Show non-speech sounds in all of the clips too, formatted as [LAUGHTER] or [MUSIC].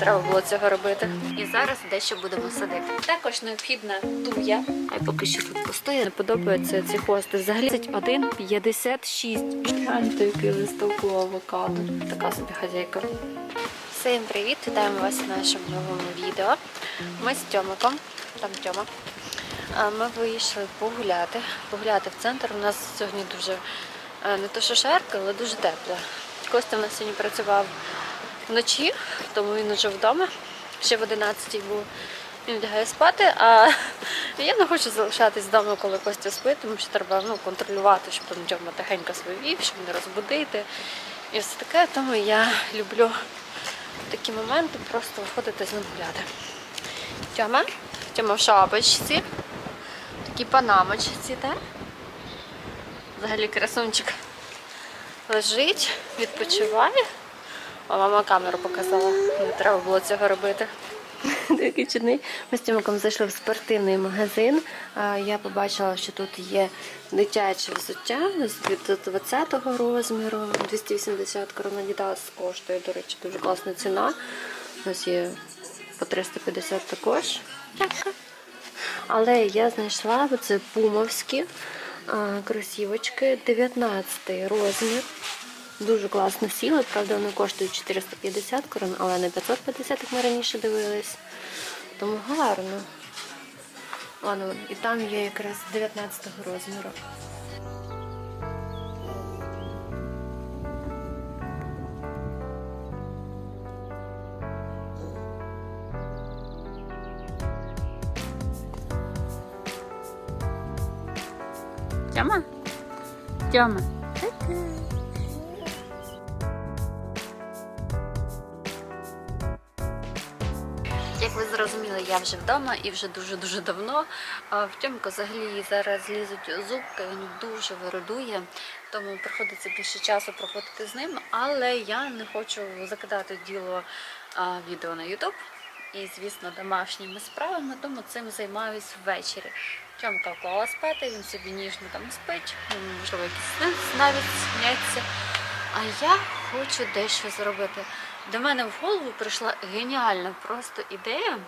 треба було цього робити. І зараз дещо будемо садити. Також необхідна туя. Хай поки що тут постоє. Не подобаються ці хости. Взагалі 1,56. Гляньте, який листовку авокадо. Така собі хазяйка. Всім привіт! Вітаємо вас в нашому новому відео. Ми з Тьомиком, там Тьома. Ми вийшли погуляти. Погуляти в центр. У нас сьогодні дуже е, не то що жарко, але дуже тепло. Костя в нас сьогодні працював вночі, тому він уже вдома. Ще в 11 був. Він лягає спати, а я не хочу залишатись вдома, коли Костя спить, тому що треба ну, контролювати, щоб там Тьома тихенько себе вів, щоб не розбудити. І все таке, тому я люблю такі моменти просто виходити з ним гуляти. Тьома, Тьома в шапочці, такі панамочці, так? Взагалі красунчик лежить, відпочиває. А мама камеру показала. Не треба було цього робити. [LAUGHS] Такий чудний. Ми з Тімоком зайшли в спортивний магазин. Я побачила, що тут є дитяче взуття від 20-го розміру. 280 корон Adidas коштує, до речі, дуже класна ціна. У нас є по 350 також. Але я знайшла оце пумовські кросівочки, 19 розмір. Дуже класно сіли, правда, вони коштують 450 корон, але не 550, як ми раніше дивились. Тому гарно. Ладно, і там є якраз 19 розміру. Тьома? Тьома. Вже вдома і вже дуже-дуже давно. А В Тьомко взагалі зараз лізуть зубки, він дуже виродує, тому приходиться більше часу проходити з ним. Але я не хочу закидати діло а, відео на YouTube і, звісно, домашніми справами, тому цим займаюсь ввечері. Тьомка вклала спати, він собі ніжно там спить, йому, можливо, якісь навіть сняться. А я хочу дещо зробити. До мене в голову прийшла геніальна просто ідея.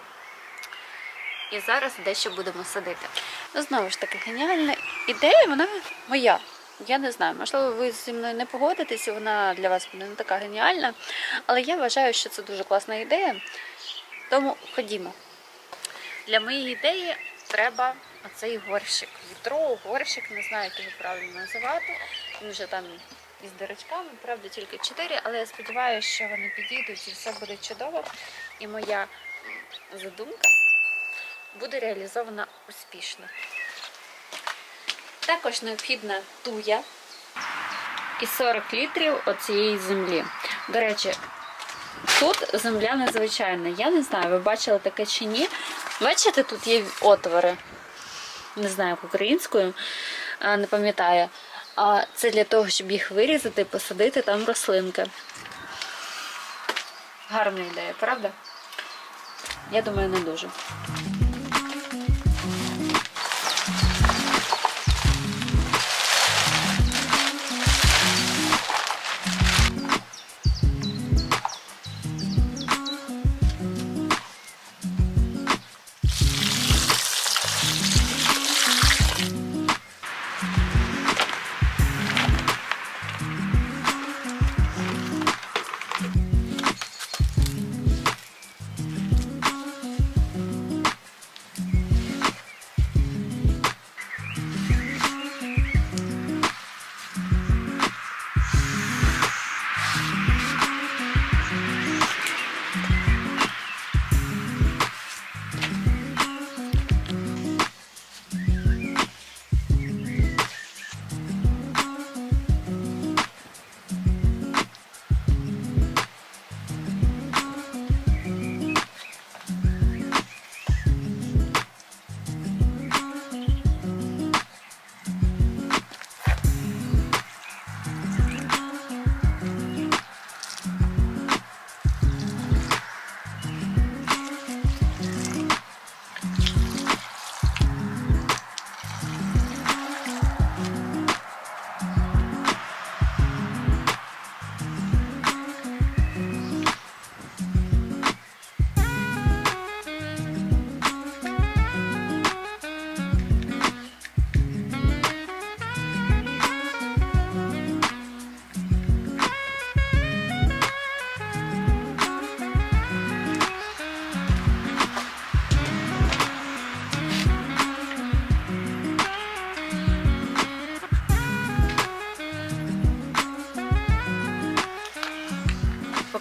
І зараз дещо будемо садити. Ну, знову ж таки, геніальна ідея, вона моя. Я не знаю, можливо, ви зі мною не погодитесь, і вона для вас буде не така геніальна. Але я вважаю, що це дуже класна ідея. Тому ходімо. Для моєї ідеї треба оцей горщик. Вітро, горщик, не знаю, як його правильно називати. Він вже там із дирочками, правда, тільки 4, але я сподіваюся, що вони підійдуть і все буде чудово. І моя задумка буде реалізована успішно. Також необхідна туя і 40 літрів оцієї землі. До речі, тут земля незвичайна. Я не знаю, ви бачили таке чи ні. Бачите, тут є отвори. Не знаю, як українською, не пам'ятаю. А це для того, щоб їх вирізати і посадити там рослинки. Гарна ідея, правда? Я думаю, не дуже.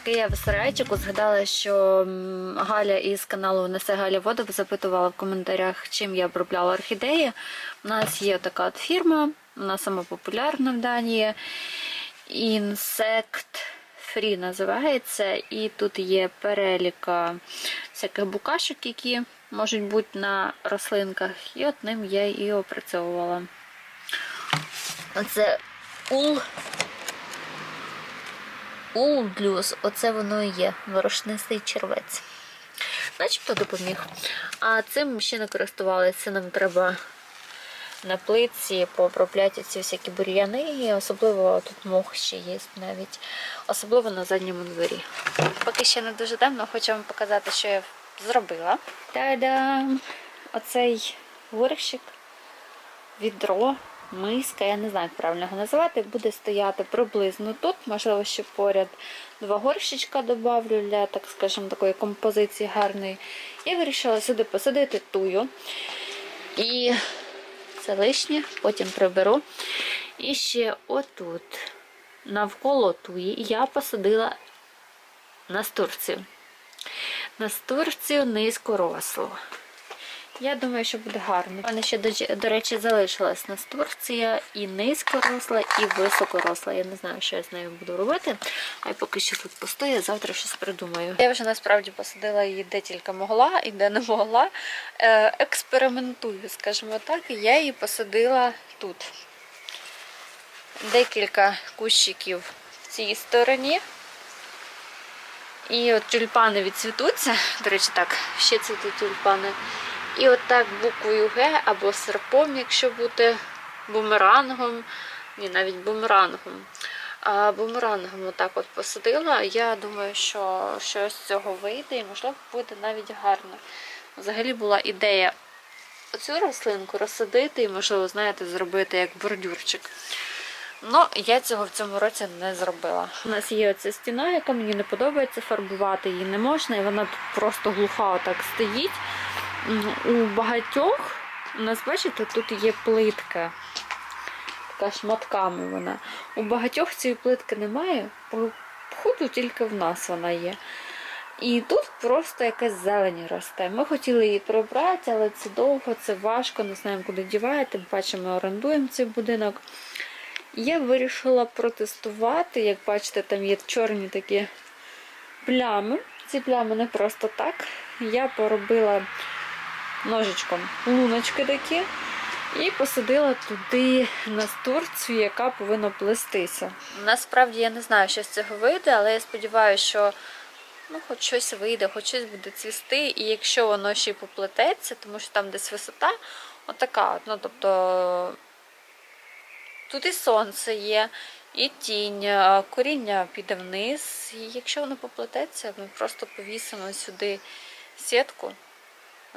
Я в серіальчику згадала, що Галя із каналу Несе Галя Вода запитувала в коментарях, чим я обробляла орхідеї. У нас є така от фірма, вона сама популярна в Данії. Insect Free називається. І тут є переліка всяких букашок, які можуть бути на рослинках. І от ним я і опрацьовувала. Оце ул. Улблюз, оце воно і є, ворошнистий червець. Начебто допоміг. А цим ще не користувалися, нам треба на плитці пообробляти ці всякі бур'яни, особливо тут мох ще є навіть, особливо на задньому дворі. Поки ще не дуже темно, хочу вам показати, що я зробила. Та-дам! Оцей горщик, відро, миска, я не знаю, як правильно його називати, буде стояти приблизно тут, можливо, ще поряд два горщичка додавлю для, так скажемо, такої композиції гарної. Я вирішила сюди посадити тую. І це лишнє, потім приберу. І ще отут, навколо туї, я посадила настурцію. Настурцію низькорослу. Я думаю, що буде гарно. У мене ще, до, до речі, залишилась настурція і низькоросла, і високоросла. Я не знаю, що я з нею буду робити. А поки що тут постоя, завтра щось придумаю. Я вже насправді посадила її де тільки могла і де не могла. Е, експериментую, скажімо так. Я її посадила тут. Декілька кущиків в цій стороні. І от тюльпани відцвітуться. До речі, так, ще цвітуть тюльпани. І от так буквою Г або серпом, якщо бути бумерангом. Ні, навіть бумерангом. А бумерангом отак от посадила. Я думаю, що щось з цього вийде і, можливо, буде навіть гарно. Взагалі була ідея оцю рослинку розсадити і, можливо, знаєте, зробити як бордюрчик. Ну, я цього в цьому році не зробила. У нас є оця стіна, яка мені не подобається, фарбувати її не можна, і вона тут просто глуха отак стоїть. У багатьох, у нас, бачите, тут є плитка. Така шматками вона. У багатьох цієї плитки немає, по ходу тільки в нас вона є. І тут просто якась зелень росте. Ми хотіли її прибрати, але це довго, це важко, не знаємо, куди дівати. Тим паче ми орендуємо цей будинок. Я вирішила протестувати. Як бачите, там є чорні такі плями. Ці плями не просто так. Я поробила ножичком луночки такі. І посадила туди настурцію, яка повинна плестися. Насправді я не знаю, що з цього вийде, але я сподіваюся, що ну, хоч щось вийде, хоч щось буде цвісти. І якщо воно ще й поплететься, тому що там десь висота, отака. от, Ну, тобто тут і сонце є, і тінь, коріння піде вниз. І якщо воно поплететься, ми просто повісимо сюди сітку,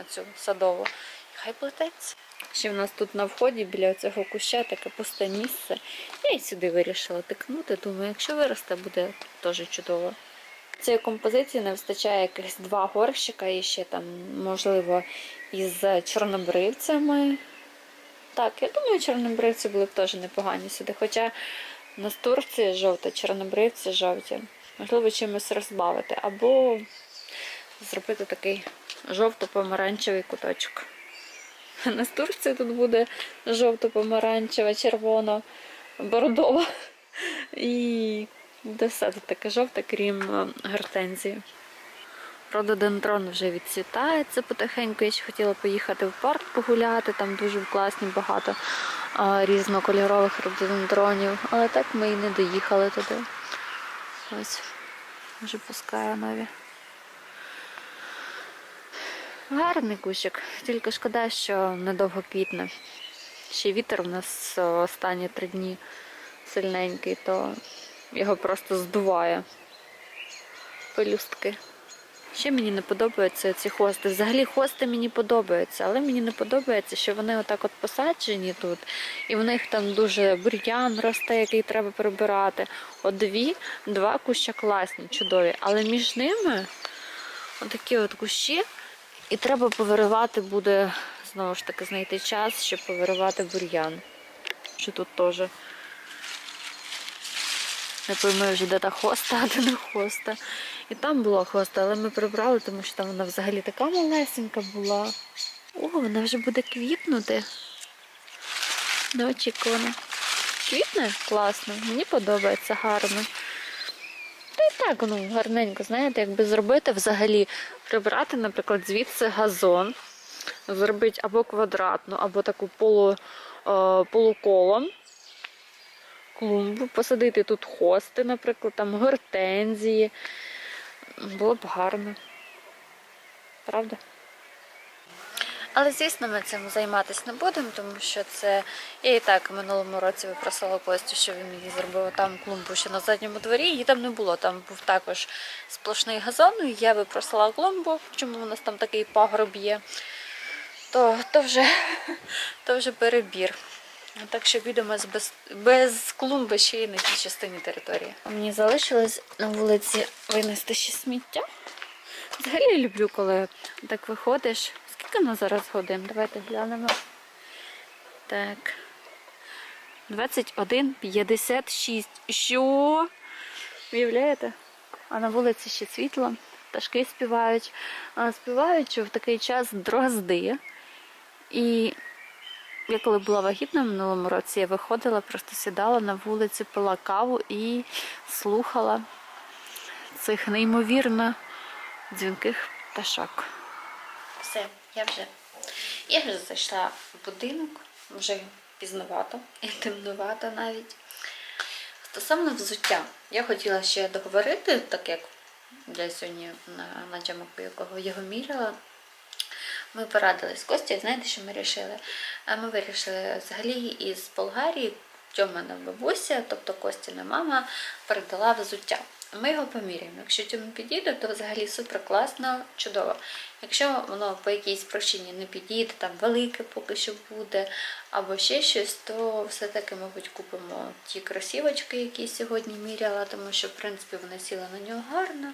оцю садову, хай плететься. Ще в нас тут на вході біля цього куща таке пусте місце. Я і сюди вирішила тикнути. Думаю, якщо виросте, буде теж чудово. Цієї композиції не вистачає якихось два горщика і ще там, можливо, із чорнобривцями. Так, я думаю, чорнобривці були б теж непогані сюди. Хоча настурція жовта, чорнобривці жовті. Можливо, чимось розбавити. Або зробити такий жовто-помаранчевий куточок. [LAUGHS] Настурція тут буде жовто-помаранчева, червоно, бордова. [LAUGHS] І буде все тут таке жовте, крім е, гортензії. Рододендрон вже відцвітається потихеньку. Я ще хотіла поїхати в парк погуляти, там дуже класні багато а, різнокольорових рододендронів. Але так ми і не доїхали туди. Ось, вже пускаю нові. Гарний кущик, тільки шкода, що недовго квітне. Ще вітер у нас е, останні три дні сильненький, то його просто здуває пелюстки. Ще мені не подобаються ці хости. Взагалі хости мені подобаються, але мені не подобається, що вони отак от посаджені тут, і в них там дуже бур'ян росте, який треба прибирати. От дві, два куща класні, чудові. Але між ними отакі от кущі, і треба повиривати буде, знову ж таки, знайти час, щоб повиривати бур'ян. Що тут теж Не пойми вже, де та хоста, а де не хоста. І там була хоста, але ми прибрали, тому що там вона взагалі така малесенька була. О, вона вже буде квітнути. Неочікувано. Квітне? Класно, мені подобається гарно. Та й так, ну, гарненько, знаєте, якби зробити взагалі, прибрати, наприклад, звідси газон, зробити або квадратну, або таку полу, е, полуколом клумбу, посадити тут хости, наприклад, там гортензії. Було б гарно. Правда? Але, звісно, ми цим займатися не будемо, тому що це я і так в минулому році випросила Костю, що він мені зробив там клумбу ще на задньому дворі, її там не було. Там був також сплошний газон. і Я випросила клумбу, чому у нас там такий пагорб є, то, то, вже, [LAUGHS] то вже перебір. Так що підемо без, без клумби ще й на тій частині території. Мені залишилось на вулиці винести ще сміття. Взагалі я люблю, коли так виходиш. Скільки на зараз годин? Давайте глянемо. Так. 21.56. Що? Уявляєте? А на вулиці ще світло, пташки співають. А співають, що в такий час дрозди. І я коли була вагітна в минулому році, я виходила, просто сідала на вулиці, пила каву і слухала цих неймовірно дзвінких пташок. Все, я вже, я вже зайшла в будинок, вже пізновато і темнувато навіть. Стосовно взуття, я хотіла ще договорити, так як я сьогодні на, на джамаку, якого його міряла, ми порадились з Костю, знаєте, що ми вирішили? Ми вирішили взагалі із Болгарії, Тьомина бабуся, тобто Костіна мама, передала взуття. Ми його поміряємо. Якщо Тьому підійде, то взагалі супер класно, чудово. Якщо воно по якійсь причині не підійде, там велике поки що буде, або ще щось, то все-таки, мабуть, купимо ті кросівочки, які сьогодні міряла, тому що, в принципі, вона сіла на нього гарно.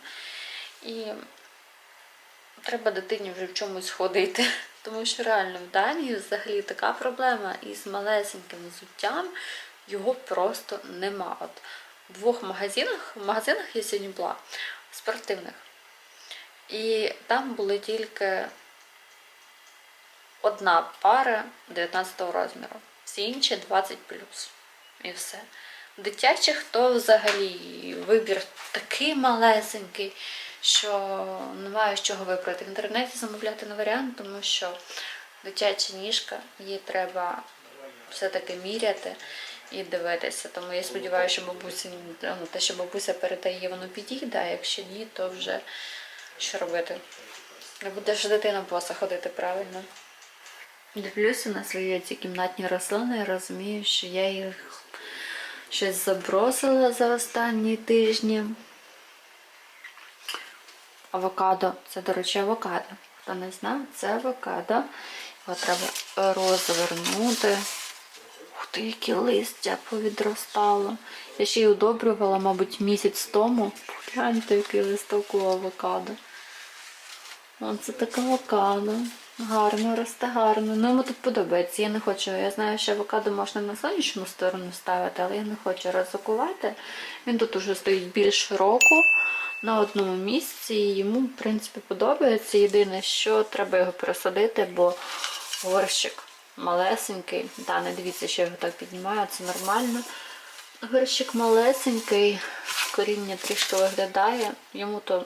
І треба дитині вже в чомусь ходити. [LAUGHS] Тому що реально в Данії взагалі така проблема із малесеньким взуттям його просто нема. В двох магазинах, в магазинах я сьогодні була спортивних. І там були тільки одна пара 19 розміру, всі інші 20 І все. Дитячих то взагалі вибір такий малесенький, що немає з чого вибрати. В інтернеті замовляти на варіант, тому що дитяча ніжка, її треба все-таки міряти і дивитися. Тому я сподіваюся, що бабуся, ну, те, що бабуся передає, воно підійде, а якщо ні, то вже що робити? Не буде ж дитина боса ходити правильно. Дивлюся на свої ці кімнатні рослини і розумію, що я їх щось забросила за останні тижні. Авокадо. Це, до речі, авокадо. Хто не знав, це авокадо. Його треба розвернути. Ух ти, яке листя повідростало. Я ще й удобрювала, мабуть, місяць тому. Гляньте, який листок у авокадо. Оце таке авокадо. Гарно, росте гарно. Ну йому тут подобається. Я не хочу. Я знаю, що авокадо можна на сонячну сторону ставити, але я не хочу ризикувати. Він тут уже стоїть більш року на одному місці. І йому, в принципі, подобається. Єдине, що треба його пересадити, бо горщик малесенький. Та, не дивіться, що я його так піднімаю, це нормально. Горщик малесенький, коріння трішки виглядає. Йому то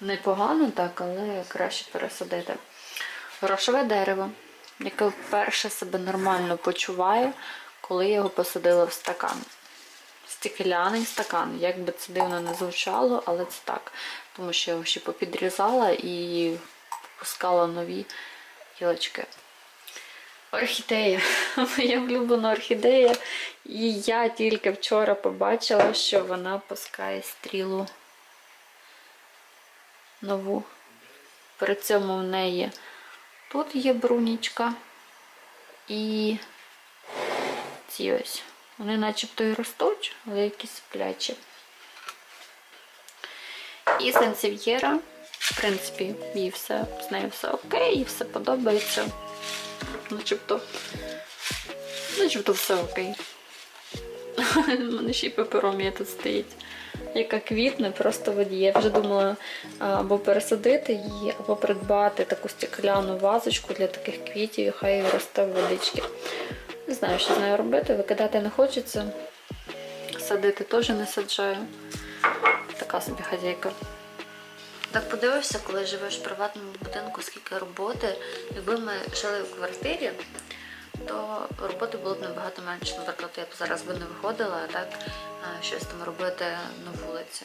непогано так, але краще пересадити. Грошове дерево, яке вперше себе нормально почуває, коли я його посадила в стакан. Стекляний стакан. Як би це дивно не звучало, але це так. Тому що я його ще попідрізала і пускала нові гілочки. Орхідея. [LAUGHS] Моя улюблена орхідея. І я тільки вчора побачила, що вона пускає стрілу нову. При цьому в неї тут є брунічка і ці ось. Вони начебто і ростуть, але якісь сплячі. І сенсів'єра, в принципі, їй все, з нею все окей, їй все подобається. Начебто, начебто все окей. [LAUGHS] У мене ще й пеперомія тут стоїть. Яка квітне, просто воді. Я вже думала або пересадити її, або придбати таку стекляну вазочку для таких квітів, хай росте в водички. Не знаю, що з нею робити, викидати не хочеться. Садити теж не саджаю. Така собі хазяйка. Так подивишся, коли живеш в приватному будинку, скільки роботи. Якби ми жили в квартирі, то роботи було б набагато менше. Наприклад, я б зараз би не виходила, а так щось там робити на вулиці.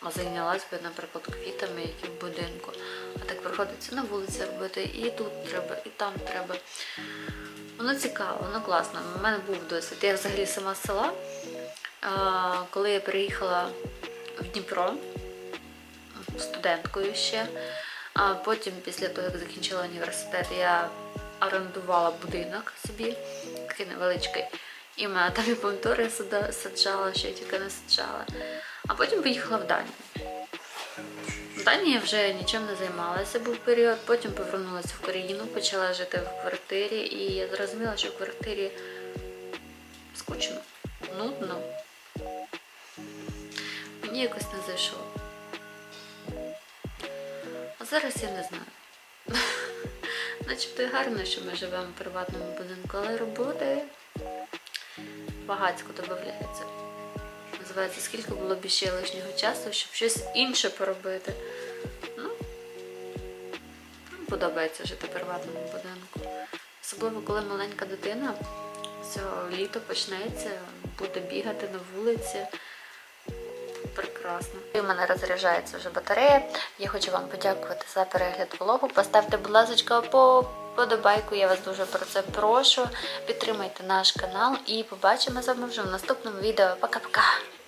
А зайнялась би, наприклад, квітами, які в будинку. А так приходиться на вулиці робити, і тут треба, і там треба. Воно цікаво, воно класно. У мене був досвід. Я взагалі сама з села. Коли я переїхала в Дніпро студенткою ще, а потім, після того, як закінчила університет, я орендувала будинок собі, такий невеличкий. І мене там і помідори саджала, що я тільки не саджала. А потім поїхала в Данію. В Данії я вже нічим не займалася, був період, потім повернулася в Україну, почала жити в квартирі, і я зрозуміла, що в квартирі скучно, нудно. Мені якось не зайшло. А зараз я не знаю. [LAUGHS] Начебто і гарно, що ми живемо в приватному будинку, але роботи багатько додається. Називається, скільки було б ще лишнього часу, щоб щось інше поробити. Ну, подобається жити в приватному будинку. Особливо, коли маленька дитина, все літо почнеться, буде бігати на вулиці. Прекрасно. У мене розряджається вже батарея. Я хочу вам подякувати за перегляд влогу. Поставте, будь ласка, по подобайку. Я вас дуже про це прошу. Підтримайте наш канал і побачимо з вами вже в наступному відео. Пока-пока!